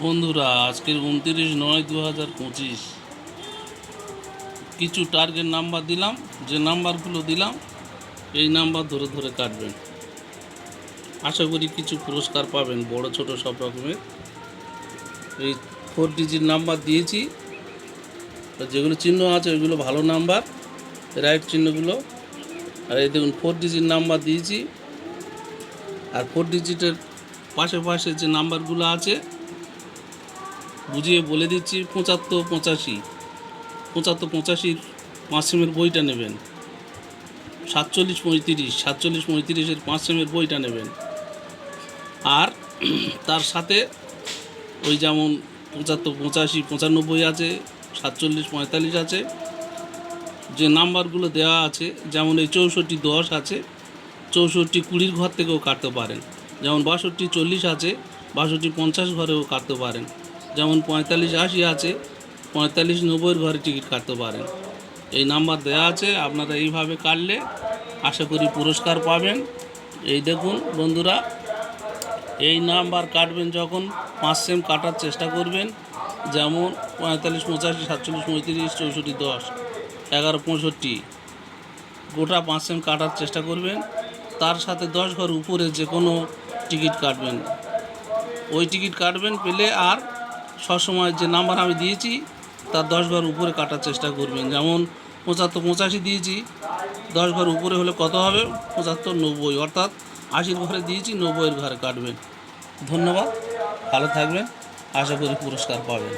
বন্ধুরা, আজকের উনত্রিশ নয় দু হাজার পঁচিশ। কিছু টার্গেট নাম্বার দিলাম, যে নাম্বারগুলো দিলাম, এই নাম্বার ধরে ধরে কাটবেন। আশা করি কিছু পুরস্কার পাবেন, বড় ছোট সব রকমের। এই ফোর ডিজিট নাম্বার দিয়েছি। যেগুলো চিহ্ন আছে, ওইগুলো ভালো নাম্বার রাইট চিহ্নগুলো। আর এই দেখুন ফোর ডিজিট নাম্বার দিয়েছি। আর ফোর ডিজিটের পাশে পাশে যে নাম্বারগুলো আছে বুঝিয়ে বলে দিচ্ছি, পঁচাত্তর পঁচাশি। পঁচাত্তর পঁচাশির পাঁচ সেমের বইটা নেবেন। সাতচল্লিশ পঁয়ত্রিশ, সাতচল্লিশ পঁয়ত্রিশের পাঁচ সেমের বইটা নেবেন। আর তার সাথে ওই যেমন পঁচাত্তর পঁচাশি, পঁচানব্বই আছে, সাতচল্লিশ পঁয়তাল্লিশ আছে, যে নাম্বারগুলো দেওয়া আছে, যেমন এই চৌষট্টি দশ আছে, চৌষট্টি কুড়ির ঘর থেকেও কাটতে পারেন। যেমন বাষট্টি চল্লিশ আছে, বাষট্টি পঞ্চাশ ঘরেও কাটতে পারেন। যেমন পঁয়তাল্লিশ আশি আছে, পঁয়তাল্লিশ নব্বইয়ের ঘরে টিকিট কাটতে পারেন। এই নাম্বার দেওয়া আছে, আপনারা এইভাবে কাটলে আশা করি পুরস্কার পাবেন। এই দেখুন বন্ধুরা, এই নাম্বার কাটবেন যখন পাঁচ সেম কাটার চেষ্টা করবেন। যেমন পঁয়তাল্লিশ, পঁচাশি, সাতচল্লিশ, পঁয়ত্রিশ, চৌষট্টি, দশ, এগারো, পঁয়ষট্টি, গোটা পাঁচ সেম কাটার চেষ্টা করবেন। তার সাথে দশ ঘর উপরে যে কোনো টিকিট কাটবেন। ওই টিকিট কাটবেন পেলে আর সবসময় যে নাম্বার আমি দিয়েছি, তার দশ উপরে কাটার চেষ্টা করবেন। যেমন পঁচাত্তর পঁচাশি দিয়েছি, দশ উপরে হলে কত হবে? পঁচাত্তর নব্বই। অর্থাৎ আশির ঘরে দিয়েছি, নব্বইয়ের ঘরে কাটবেন। ধন্যবাদ। ভালো থাকবেন। আশা করি পুরস্কার পাবেন।